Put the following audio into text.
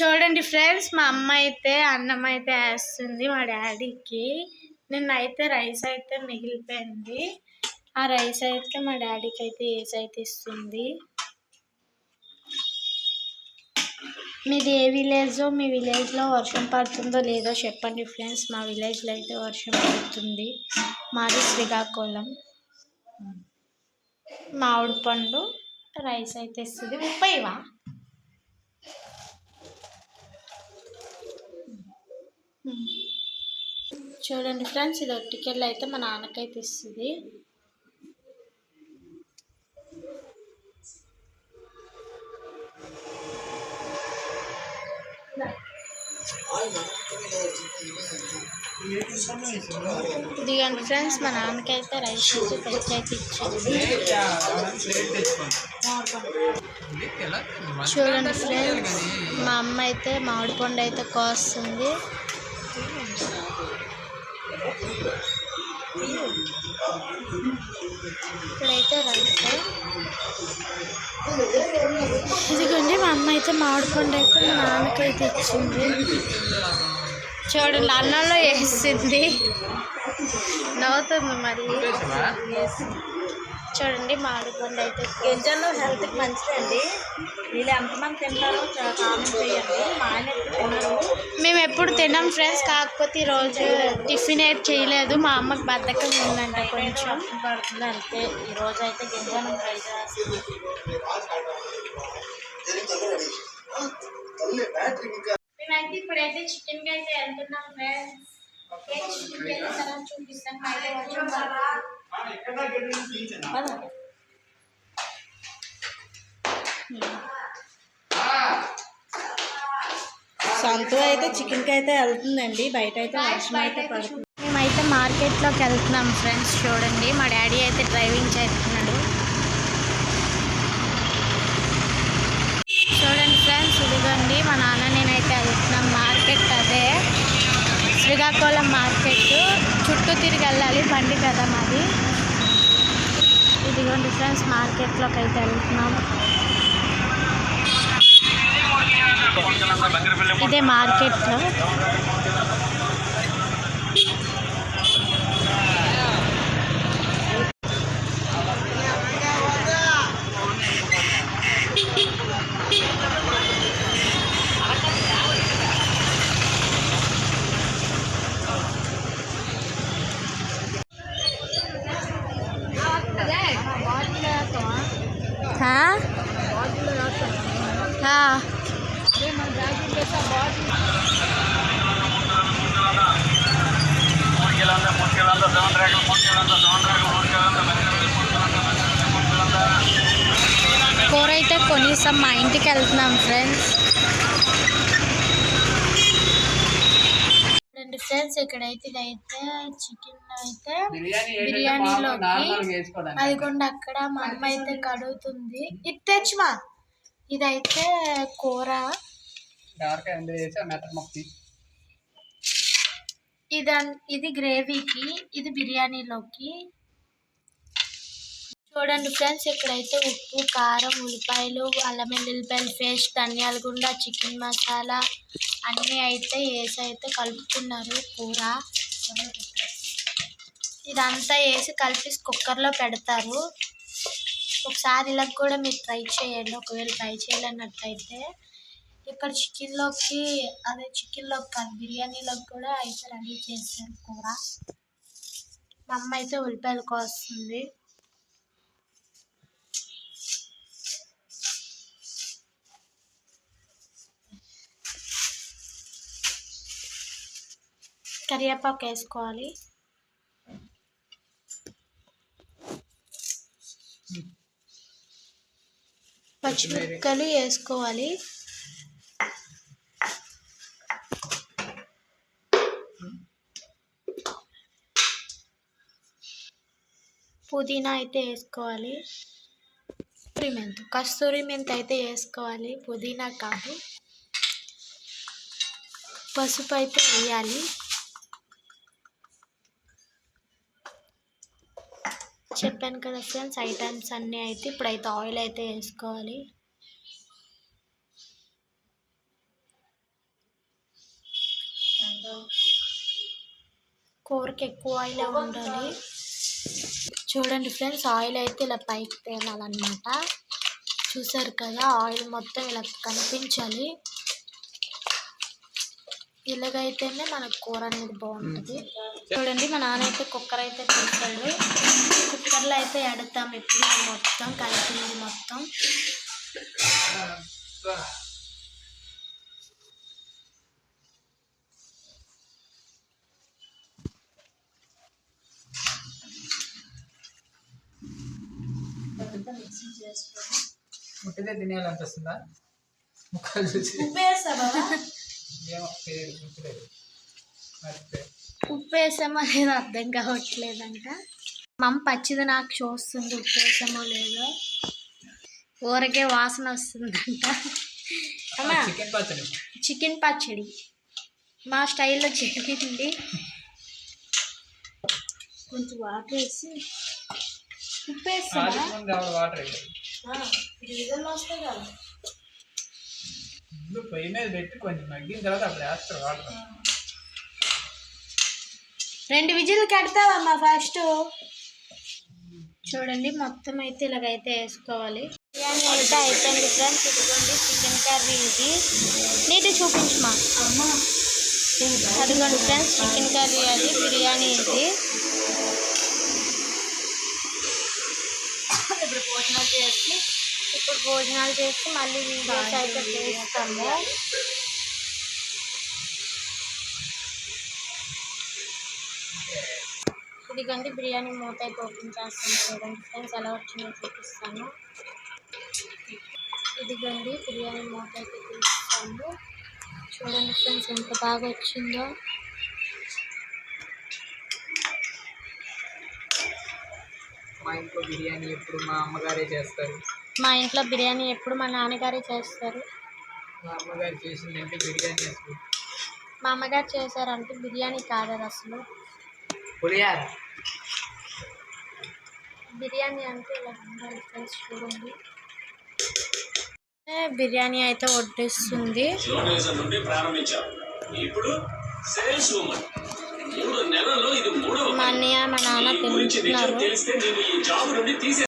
చూడండి ఫ్రెండ్స్ మా అమ్మ అయితే అన్నం అయితే వేస్తుంది మా డాడీకి. నిన్న అయితే రైస్ అయితే మిగిలిపోయింది. ఆ రైస్ అయితే మా డాడీకి అయితే వేసి అయితే ఇస్తుంది? మీది ఏ విలేజో మీ విలేజ్లో వర్షం పడుతుందో లేదో చెప్పండి ఫ్రెండ్స్. మా విలేజ్లో అయితే వర్షం పడుతుంది. మాది శ్రీకాకుళం. మామిడి పండు రైస్ అయితే ఇస్తుంది. ముప్పైవా? చూడండి ఫ్రెండ్స్ ఇది ఒట్టికెళ్ళి అయితే మా నాన్నకైతే ఇస్తుంది. ఇదిగోండి ఫ్రెండ్స్ మా నాన్నకైతే రైస్ అయితే పెట్టి అయితే ఇచ్చింది చూడండి ఫ్రెండ్స్ మా అమ్మ అయితే మామిడి పండు అయితే కోస్తుంది. ఇప్పుడైతే రైస్ ఇదిగోండి మా అమ్మ అయితే మామిడి పండు అయితే మా నాన్నకైతే ఇచ్చింది. చూడండి అన్నంలో వేసింది. నవ్వుతుంది మరి. చూడండి మామిడి పండు అయితే గింజలు హెల్త్కి మంచిదండి. వీళ్ళు ఎంతమంది తింటారో చాలా కామెంట్ చేయండి. మా ఆయన ఎప్పుడు తినరు మేము ఎప్పుడు తిన్నాం ఫ్రెండ్స్ కాకపోతే ఈరోజు టిఫిన్ ఏది చేయలేదు. మా అమ్మకి బద్ధకం ఉందంట కొంచెం. పడుతుంది అంతే. ఈ రోజు అయితే గింజలు ట్రై చేస్తాం మేమైతే ఇప్పుడైతే చికెన్కి అయితే వెళ్తున్నాం ఫ్రెండ్స్. తర్వాత చూపిస్తాం. సంతు అయితే చికెన్కి అయితే వెళ్తుందండి బయట అయితే వర్షం అయితే పడుతుంది. మేమైతే మార్కెట్లోకి వెళ్తున్నాం ఫ్రెండ్స్ చూడండి మా డాడీ అయితే డ్రైవింగ్ చేస్తున్నాడు. చూడండి ఫ్రెండ్స్ ఇదిగోండి మా నాన్న నేనైతే వెళ్తున్నాం మార్కెట్ అదే శ్రీకాకుళం మార్కెట్ చుట్టూ తిరిగి వెళ్ళాలి బండి కదా మాది. ఇదిగోండి ఫ్రెండ్స్ మార్కెట్లోకి అయితే వెళ్తున్నాం. ఇదే మార్కెట్లో కూర అయితే కొనిస్తాం మా ఇంటికి వెళ్తున్నాం ఫ్రెండ్స్ ఫ్రెండ్స్ ఇక్కడైతే ఇదైతే చికెన్ అయితే బిర్యానీలోకి అదిగోండి అక్కడ మా అమ్మ అయితే కడుగుతుంది. ఇది తెచ్చుమా? ఇదైతే కూర. ఇది ఇది గ్రేవీకి ఇది బిర్యానీలోకి. చూడండి ఫ్రెండ్స్ ఇక్కడైతే ఉప్పు కారం ఉల్లిపాయలు అల్లం వెల్లుల్లిపాయలు పేస్ట్ ధనియాల గుండ చికెన్ మసాలా అన్నీ అయితే వేసి అయితే కలుపుతున్నారు కూర. ఇదంతా వేసి కలిపి కుక్కర్లో పెడతారు. ఒకసారి ఇలా కూడా మీరు ట్రై చేయండి. ఒకవేళ ట్రై చేయలేనట్టయితే ఇక్కడ చికెన్లోకి అదే చికెన్లోకి కాదు బిర్యానీలోకి కూడా అయితే రెడీ చేశారు కూర. మా అమ్మ అయితే ఉల్లిపాయలు కోస్తుంది. కరివేపాకు వేసుకోవాలి. పచ్చిమిరపకాయలు వేసుకోవాలి. పుదీనా అయితే వేసుకోవాలి. కస్తూరి మెంతు కస్తూరి మెంతు అయితే వేసుకోవాలి. పుదీనా కాదు. పసుపు అయితే వేయాలి. చెప్పాను కదా ఫ్రెండ్స్ ఐటమ్స్ అన్నీ అయితే ఇప్పుడైతే ఆయిల్ అయితే వేసుకోవాలి. కూరకి ఎక్కువ ఆయిల్ ఉండాలి. చూడండి ఫ్రెండ్స్ ఆయిల్ అయితే ఇలా పైకి తేలాలన్నమాట. చూసారు కదా ఆయిల్ మొత్తం ఇలా కనిపించాలి. ఇలాగైతేనే మనకు కూర అనేది బాగుంటుంది. చూడండి మా నాన్న అయితే కుక్కర్ అయితే తీసాడు కుక్కర్లో అయితే ఎడతాం ఇప్పుడు మొత్తం కలిపింది మొత్తం. ముట్టిదే తినేయాలనిపిస్తుందా? ముక్కలు చూసి. మర్చిపోయా ఉప్పు వేసామో లేదో అర్థం కావట్లేదంట. మా అమ్మ పచ్చిది నాకు చూస్తుంది ఉప్పు వేసామో లేదో. ఊరకే వాసన వస్తుందంట. చికెన్ పచ్చడి. చికెన్ పచ్చడి. మా స్టైల్లో చేయండి. కొంచెం వాటర్ వేసి ఉప్పు కావాలి వాటర్ వస్తాయి కదా. పొయ్యి మీద పెట్టి కొంచెం మగ్గిన తర్వాత అప్పుడు వేస్తారు వాటర్. రెండు విజిల్ కడతావమ్మా ఫస్ట్. చూడండి మొత్తం అయితే ఇలాగైతే వేసుకోవాలి. బిర్యానీ అయితే అయిపోయింది ఫ్రెండ్స్. ఇదిగోండి చికెన్ కర్రీ ఇది. నీటి చూపించమా? అదిగోండి ఫ్రెండ్స్ చికెన్ కర్రీ అది బిర్యానీ ఇది. ఇప్పుడు భోజనాలు చేసి ఇప్పుడు భోజనాలు చేసి మళ్ళీ వీడియోస్ అయితే చేస్తాము. ఇదిగండి బిర్యానీ మూత అయితే ఓపెన్ చేస్తాను చూడండి ఫ్రెండ్స్ ఎలా వచ్చిందో చూపిస్తాను. ఇదిగండి బిర్యానీ మూత అయితే తీస్తాను. చూడండి ఫ్రెండ్స్ ఎంత బాగా వచ్చిందో. మా ఇంట్లో బిర్యానీ ఎప్పుడు మా అమ్మగారే చేస్తారు. మా ఇంట్లో బిర్యానీ ఎప్పుడు మా నాన్నగారే చేస్తారు. మా అమ్మగారు చేసిందంటే బిర్యానీ అసలు? మా అమ్మగారు చేశారంటే బిర్యానీ కాదు అది అసలు బిర్యానీ అంటే ఇలా ఉండాలి ఫ్రెండ్స్ చూడండి. ఏ, బిర్యానీ అయితే వడ్డిస్తుంది. జర్నలిజం నుండి ప్రారంభించాం. ఇప్పుడు సేల్స్ ఉమెన్ మూడు నెలల్లో ఇది మూడవ మా అన్నయ్య మా నాన్న తింటున్నారు. తెలిస్తే నేను ఈ జాబ్ నుండి తీసే